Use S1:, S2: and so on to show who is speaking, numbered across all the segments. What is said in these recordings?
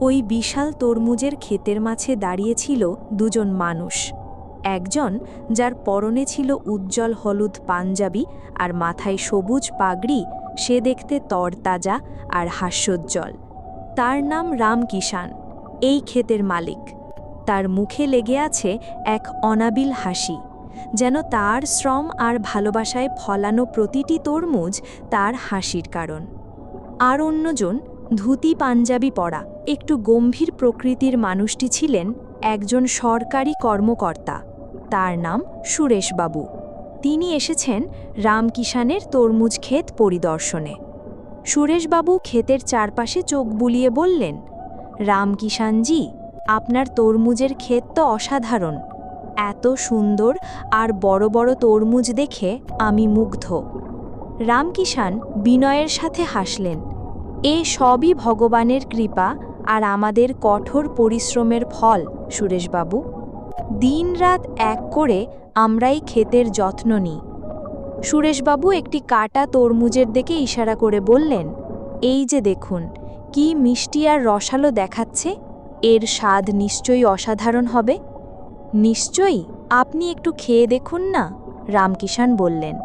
S1: ওই বিশাল তরমুজের ক্ষেতের মাঝে দাঁড়িয়েছিল দুজন মানুষ। একজন, যার পরনে ছিল উজ্জ্বল হলুদ পাঞ্জাবি আর মাথায় সবুজ পাগড়ি, সে দেখতে তরতাজা আর হাস্যোজ্জ্বল। তার নাম রাম কিষান এই ক্ষেতের মালিক। তার মুখে লেগে আছে এক অনাবিল হাসি, যেন তার শ্রম আর ভালোবাসায় ফলানো প্রতিটি তরমুজ তার হাসির কারণ। আর অন্যজন ধুতি পাঞ্জাবি পরা, একটু গম্ভীর প্রকৃতির মানুষটি ছিলেন একজন সরকারি কর্মকর্তা। তার নাম সুরেশবাবু। তিনি এসেছেন রামকিষানের তরমুজ ক্ষেত পরিদর্শনে। সুরেশবাবু ক্ষেতের চারপাশে চোখ বুলিয়ে বললেন রামকিষানজি আপনার তরমুজের ক্ষেত তো অসাধারণ। এত সুন্দর আর বড় বড় তরমুজ দেখে আমি মুগ্ধ। রামকিষান বিনয়ের সাথে হাসলেন। এ সবই ভগবানের কৃপা আর আমাদের কঠোর পরিশ্রমের ফল, সুরেশবাবু। দিনরাত এক করে আমরাই ক্ষেতের যত্ন নিই। সুরেশবাবু একটি কাটা তরমুজের দিকে ইশারা করে বললেন, এই যে দেখুন, কি মিষ্টি আর রসালো দেখাচ্ছে, এর স্বাদ নিশ্চয়ই অসাধারণ হবে। নিশ্চয়ই আপনি একটু খেয়ে দেখুন না? রামকিষাণ বললেন।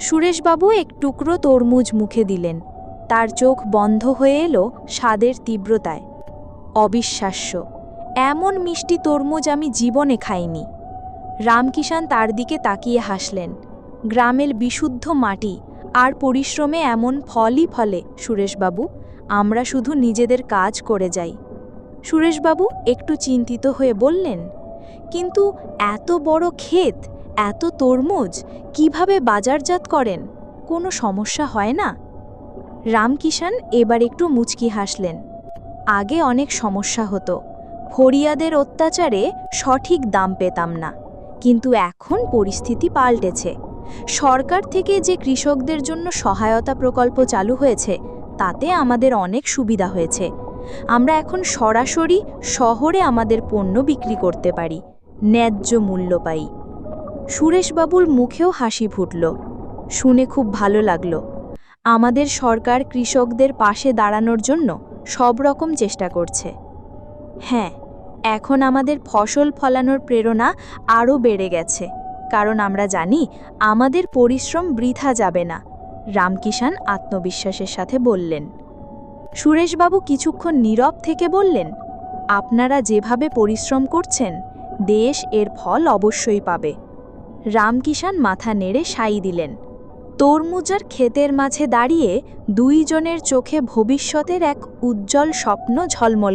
S1: সুরেশবাবু এক টুকরো তরমুজ মুখে দিলেন তার চোখ বন্ধ হয়ে এলো স্বাদের তীব্রতায়। অবিশ্বাস্য। এমন মিষ্টি তরমুজ আমি জীবনে খাইনি। রামকিষান তার দিকে তাকিয়ে হাসলেন। গ্রামের বিশুদ্ধ মাটি আর পরিশ্রমে এমন ফলই ফলে, সুরেশবাবু, আমরা শুধু নিজেদের কাজ করে যাই। সুরেশবাবু একটু চিন্তিত হয়ে বললেন, কিন্তু এত বড় ক্ষেত, এত তরমুজ, কীভাবে বাজারজাত করেন? কোনো সমস্যা হয় না? রামকিষান এবার একটু মুচকি হাসলেন। আগে অনেক সমস্যা হতো। ফরিয়াদের অত্যাচারে সঠিক দাম পেতাম না। কিন্তু এখন পরিস্থিতি পাল্টেছে। সরকার থেকে যে কৃষকদের জন্য সহায়তা প্রকল্প চালু হয়েছে, তাতে আমাদের অনেক সুবিধা হয়েছে। আমরা এখন সরাসরি শহরে আমাদের পণ্য বিক্রি করতে পারি, ন্যায্য মূল্য পাই। সুরেশবাবুর মুখেও হাসি ফুটল। শুনে খুব ভালো লাগল। আমাদের সরকার কৃষকদের পাশে দাঁড়ানোর জন্য সব রকম চেষ্টা করছে। হ্যাঁ এখন আমাদের ফসল ফলানোর প্রেরণা আরও বেড়ে গেছে। কারণ আমরা জানি, আমাদের পরিশ্রম বৃথা যাবে না রামকিষান আত্মবিশ্বাসের সাথে বললেন। সুরেশবাবু কিছুক্ষণ নীরব থেকে বললেন, আপনারা যেভাবে পরিশ্রম করছেন, দেশ এর ফল অবশ্যই পাবে। রামকিষান মাথা নেড়ে সাই দিলেন। তরমুজার ক্ষেতের মাঝে দাঁড়িয়ে দুইজনের চোখে ভবিষ্যতের এক উজ্জ্বল স্বপ্ন ঝলমল